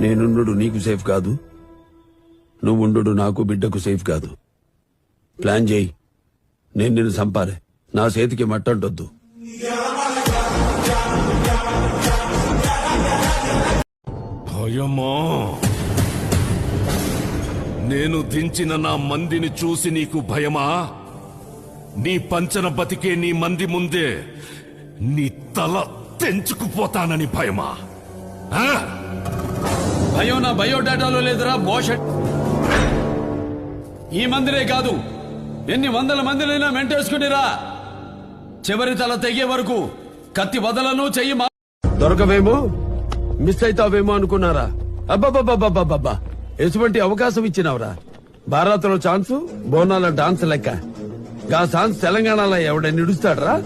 నేనుండు నీకు సేఫ్ కాదు. నువ్వుండు నాకు బిడ్డకు సేఫ్ కాదు. ప్లాన్ చేయి. నేను నిన్ను సంపారే నా చేతికి మట్టంటొద్దు. భయమా? నేను దించిన నా మందిని చూసి నీకు భయమా? నీ పంచన బతికే నీ మంది ముందే నీ తల తెంచుకుపోతానని భయమా? ఆ? భయం నా బయోడాటాలో లేదురా బోషట్ ఈ మందిరే కాదు ఎన్ని వందల మందినైనా మెంటేసుకునిరా. చివరి తల తెగే వరకు కత్తి వదలను చెయ్యి దొరకవేమో మిస్ అవుతావేమో అనుకున్నారా? అబ్బబ్బబ్బబ్బబ్బబ్బా ఎటువంటి అవకాశం ఇచ్చినవరా? భారత్లో ఛాన్స్ బోనాల డాన్స్ లెక్క. గా ఛాన్స్ తెలంగాణలో ఎవడ నిడుస్తాడరా?